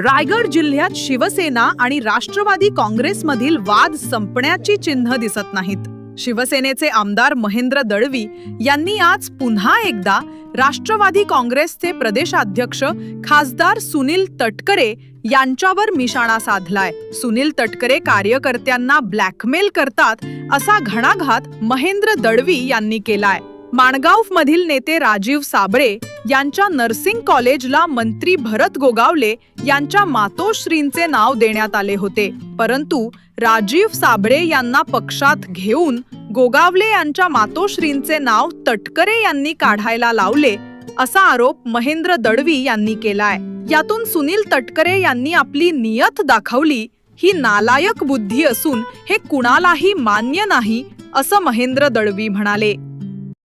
रायगड जिल्ह्यात शिवसेना आणि राष्ट्रवादी काँग्रेसमधील वाद संपण्याची चिन्ह दिसत नाहीत. शिवसेनेचे आमदार महेंद्र दळवी यांनी आज पुन्हा एकदा राष्ट्रवादी काँग्रेसचे प्रदेशाध्यक्ष खासदार सुनील तटकरे यांच्यावर निशाणा साधलाय. सुनील तटकरे कार्यकर्त्यांना ब्लॅकमेल करतात असा घणाघात महेंद्र दळवी यांनी केलाय. माणगाव मधील नेते राजीव साबळे यांच्या नर्सिंग कॉलेजला मंत्री भरत गोगावले यांच्या मातोश्रींचे नाव देण्यात आले होते. परंतु राजीव साबळे यांना पक्षात घेऊन गोगावले यांच्या मातोश्रींचे नाव तटकरे यांनी काढायला लावले असा आरोप महेंद्र दळवी यांनी केलाय. यातून सुनील तटकरे यांनी आपली नियत दाखवली ही नालायक बुद्धी असून हे कुणालाही मान्य नाही असं महेंद्र दळवी म्हणाले.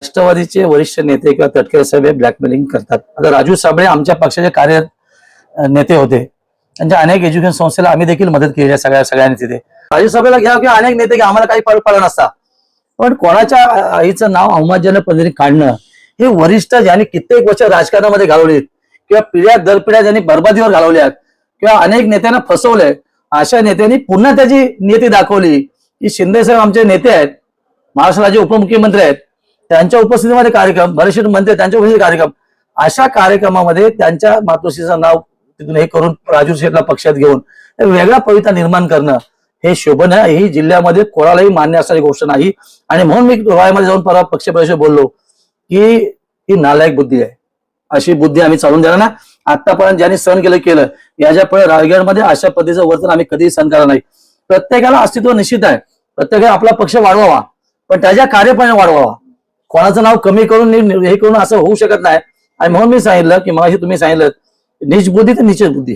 राष्ट्रवादीचे वरिष्ठ नेते किंवा तटकरे साहेब हे ब्लॅकमेलिंग करतात. आता राजू साबळे आमच्या पक्षाचे कार्य नेते होते. त्यांच्या अनेक एज्युकेशन संस्थेला आम्ही देखील मदत केली आहे सगळ्या सगळ्यांनी तिथे. राजू साबळेला घ्या किंवा अनेक नेते घ्या आम्हाला काही फरक पडला नसता. पण कोणाच्या आईचं नाव अवमानजनक पद्धतीने काढणं हे वरिष्ठ ज्यांनी कित्येक वर्ष राजकारणामध्ये घालवलीत किंवा पिढ्या दर पिढ्या ज्यांनी बर्बादीवर घालवल्यात किंवा अनेक नेत्यांना फसवलंय अशा नेत्यांनी पुन्हा त्याची नियती दाखवली की शिंदे साहेब आमचे नेते आहेत महाराष्ट्र राज्य उपमुख्यमंत्री आहेत त्यांच्या उपस्थितीमध्ये कार्यक्रम बरेचसे म्हणते त्यांच्या उपस्थिती कार्यक्रम. अशा कार्यक्रमामध्ये त्यांच्या मातोश्रीचं नाव तिथून हे करून राजू शेठला पक्षात घेऊन वेगळा पवित्रा निर्माण करणं हे शोभन आहे ही जिल्ह्यामध्ये कोणालाही मान्य असणारी गोष्ट नाही. आणि म्हणून मी डोळ्यामध्ये जाऊन परवा पक्षप्रवेश बोललो की ही नालायक बुद्धी आहे. अशी बुद्धी आम्ही चालून देणार ना आतापर्यंत ज्यांनी सहन केलं केलं. याच्यापुढे रायगडमध्ये अशा पद्धतीचं वर्तन आम्ही कधीही सहन करणार नाही. प्रत्येकाला अस्तित्व निश्चित आहे. प्रत्येकाला आपला पक्ष वाढवावा. पण त्याच्या कार्यपणे वाढवावा. कोणाचं नाव कमी करून हे करून असं होऊ शकत नाही. आणि म्हणून मी सांगितलं की मग तुम्ही सांगितलं निजबुद्धी तर निश्चित बुद्धी